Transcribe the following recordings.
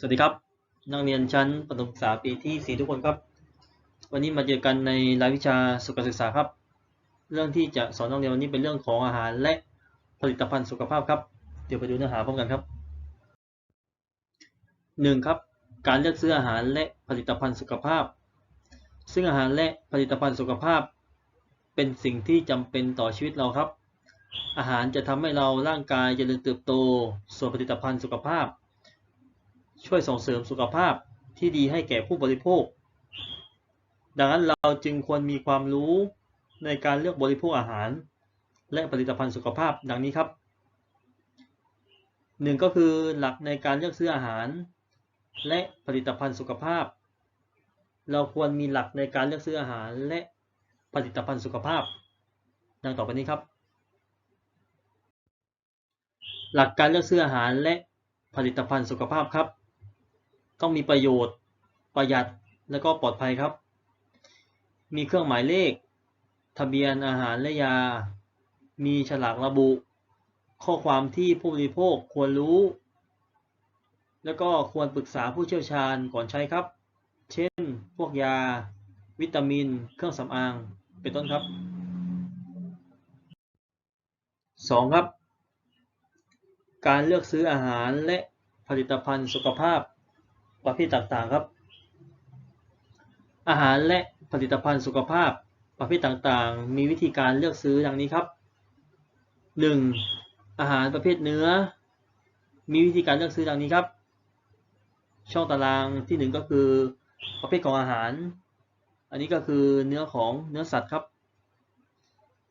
สวัสดีครับ นักเรียนชั้นประถมศึกษาปีที่ 4 ทุกคนครับ วันนี้มาเจอกันในรายวิชาสุขศึกษาครับ เรื่องที่จะสอนนักเรียนวันนี้เป็นเรื่องของอาหารและผลิตภัณฑ์สุขภาพครับ เดี๋ยวไปดูเนื้อหาพร้อมกันครับ 1. ครับ การเลือกซื้ออาหารและผลิตภัณฑ์สุขภาพ ซึ่งอาหารและผลิตภัณฑ์สุขภาพ เป็นสิ่งที่จำเป็นต่อชีวิตเราครับ อาหารจะทำให้เราร่างกายเจริญเติบโต ส่วนผลิตภัณฑ์สุขภาพ ช่วยส่งเสริมสุขภาพที่ดีให้แก่ผู้บริโภค ดังนั้นเราจึงควรมีความรู้ในการเลือกบริโภคอาหาร และผลิตภัณฑ์สุขภาพดังนี้ครับหนึ่งก็คือหลักในการเลือกซื้ออาหาร และผลิตภัณฑ์สุขภาพ เราควรมีหลักในการเลือกซื้ออาหารและผลิตภัณฑ์สุขภาพ ดังต่อไปนี้ครับ หลักการเลือกซื้ออาหารและผลิตภัณฑ์สุขภาพครับ ต้องมีประโยชน์ ประหยัดและก็ปลอดภัยครับ มีเครื่องหมายเลข ทะเบียนอาหารและยา มีฉลากระบุ ข้อความที่ผู้บริโภคควรรู้ แล้วก็ควรปรึกษาผู้เชี่ยวชาญก่อนใช้ครับ เช่น พวกยา วิตามิน เครื่องสำอาง เป็นต้นครับ 2. ครับ การเลือกซื้ออาหารและผลิตภัณฑ์สุขภาพ ประเภทต่างๆครับ อาหารและผลิตภัณฑ์สุขภาพประเภทต่างๆ มีวิธีการเลือกซื้อดังนี้ครับ 1. อาหารประเภทเนื้อ มีวิธีการเลือกซื้อดังนี้ครับ ช่องตารางที่ 1 ก็คือประเภทของอาหาร อันนี้ก็คือเนื้อของเนื้อสัตว์ครับ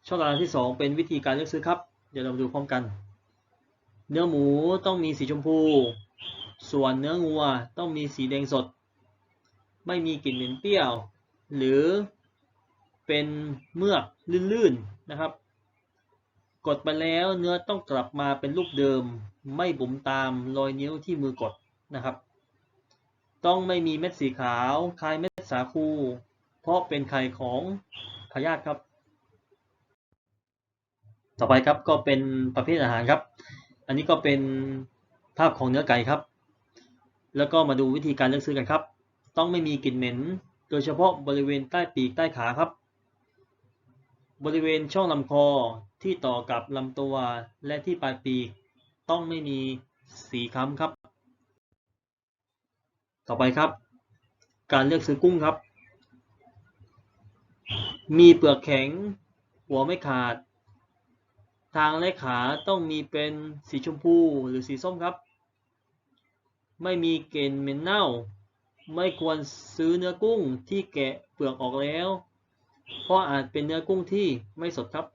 ช่องตารางที่ 2 เป็นวิธีการเลือกซื้อครับ เดี๋ยวเรามาดูพร้อมกัน เนื้อหมูต้องมีสีชมพู ส่วนเนื้องัวต้องมีสีแดงสด ไม่มีกลิ่นเหม็นเปรี้ยว หรือเป็นเมือกลื่นๆนะครับ กดไปแล้วเนื้อต้องกลับมาเป็นรูปเดิม ไม่บุ๋มตามรอยนิ้วที่มือกดนะครับ ต้องไม่มีเม็ดสีขาวคล้ายเม็ดสาคู เพราะเป็นไข่ของพยาธิครับ ต่อไปครับก็เป็นประเภทอาหารครับ อันนี้ก็เป็นภาพของเนื้อไก่ครับ แล้วก็มาดูวิธีการเลือกซื้อกันครับ ต้องไม่มีกลิ่นเหม็น โดยเฉพาะบริเวณใต้ปีกใต้ขาครับ บริเวณช่องลำคอที่ต่อกับลำตัวและที่ปลายปีกต้องไม่มีสีคล้ำครับ ต่อไปครับ การเลือกซื้อกุ้งครับ มีเปลือกแข็ง หัวไม่ขาด ทางและขาต้องมีเป็นสีชมพูหรือสีส้มครับ ไม่มีเกณฑ์เหม็นเน่า ไม่ควรซื้อเนื้อกุ้งที่แกะเปลือกออกแล้ว เพราะอาจเป็นเนื้อกุ้งที่ไม่สดครับ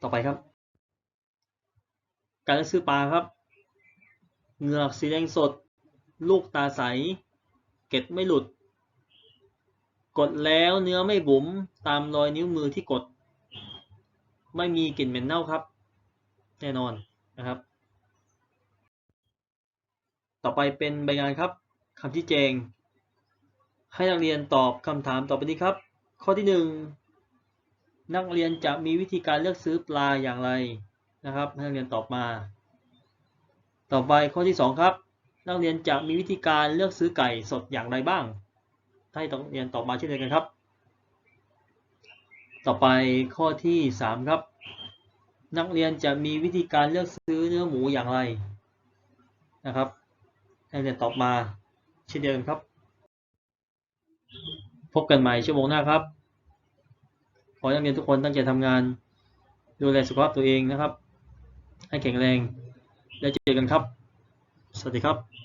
ต่อไปครับ การเลือกซื้อปลาครับ เหงือกสีแดงสด ลูกตาใส เกล็ดไม่หลุด กดแล้วเนื้อไม่บุ๋มตามรอยนิ้วมือที่กด ไม่มีกลิ่นเหม็นเน่าครับ แน่นอนนะครับ ต่อไปเป็นใบงานครับคำที่แจง ให้นักเรียนตอบคำถามต่อไปนี้ครับ ข้อที่ 1 นักเรียนจะมีวิธีการเลือกซื้อปลาอย่างไรนะครับให้นักเรียนตอบมา ต่อไปข้อที่ 2 ครับ นักเรียนจะมีวิธีการเลือกซื้อไก่สดอย่างไรบ้าง ให้นักเรียนตอบมาเช่นเดียวกันครับ ต่อไปข้อที่ 3 ครับ นักเรียนจะมีวิธีการเลือกซื้อเนื้อหมูอย่างไรนะครับ นักเรียตอบมาเช่นเดียวกันครับ พบกันใหม่ชั่วโมงหน้าครับ ขอให้นักเรียนทุกคนตั้งใจทำงาน ดูแลสุขภาพตัวเองนะครับ ให้แข็งแรง แล้วเจอกันครับ สวัสดีครับ